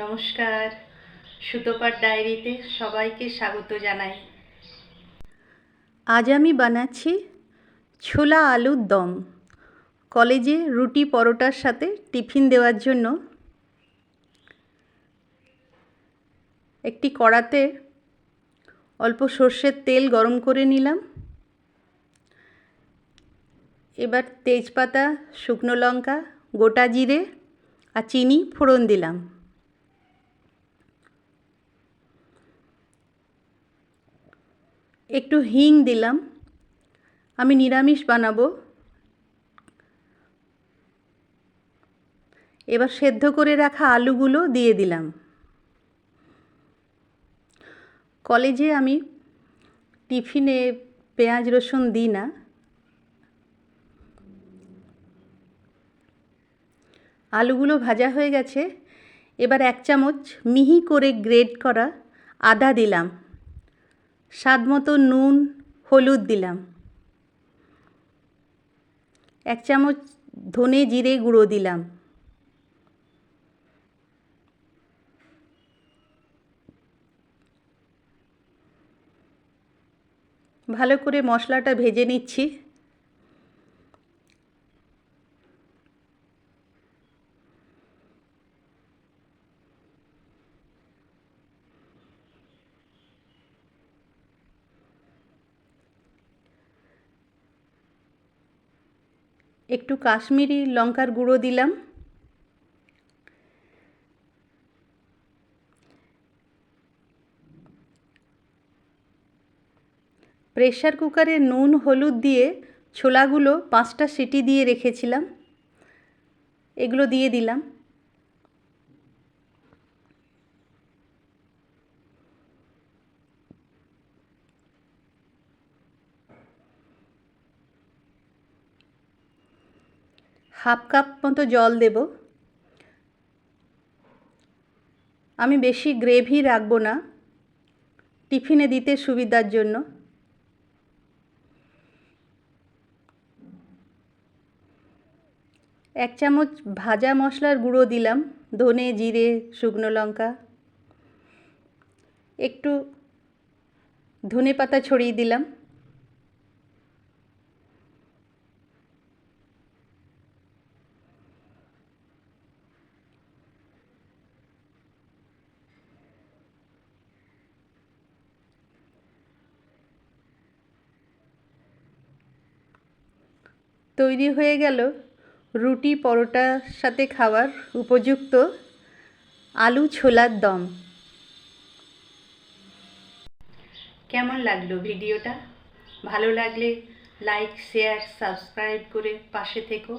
নমস্কার। সুতোপার ডায়েরিতে সবাইকে স্বাগত জানাই। আজ আমি বানাচ্ছি ছোলা আলুর দম। কলেজে রুটি পরোটার সাথে টিফিন দেওয়ার জন্য একটি কড়াতে অল্প সর্ষের তেল গরম করে নিলাম। এবার তেজপাতা, শুকনো লঙ্কা, গোটা জিরে আর চিনি ফোড়ন দিলাম। একটু হিং দিলাম। আমি নিরামিষ বানাবো। এবার সেদ্ধ করে রাখা আলুগুলো দিয়ে দিলাম। কলেজে আমি টিফিনে পেঁয়াজ, রসুন দিই না। আলুগুলো ভাজা হয়ে গেছে। এবার এক চামচ মিহি করে গ্রেড করা আদা দিলাম। স্বাদ মতো নুন, হলুদ দিলাম। এক চামচ ধনে জিরে গুঁড়ো দিলাম। ভালো করে মশলাটা ভেজে নিচ্ছি। একটু কাশ্মীরি লঙ্কার গুঁড়ো দিলাম। প্রেশার কুকারে নুন, হলুদ দিয়ে ছোলাগুলো পাঁচটা সিটি দিয়ে রেখেছিলাম। এগুলো দিয়ে দিলাম। হাফ কাপ মতো জল দেব। আমি বেশি গ্রেভি রাখব না। টিফিনে দিতে সুবিধার জন্য। এক চামচ ভাজা মশলার গুঁড়ো দিলাম, ধনে, জিরে, শুকনো লঙ্কা। একটু ধনে পাতা ছড়িয়ে দিলাম। তৈরি হয়ে গেল রুটি পরোটার সাথে খাওয়ার উপযুক্ত আলু ছোলার দম। কেমন লাগল ভিডিওটা? ভালো লাগলে লাইক শেয়ার সাবস্ক্রাইব করে পাশে থেকো।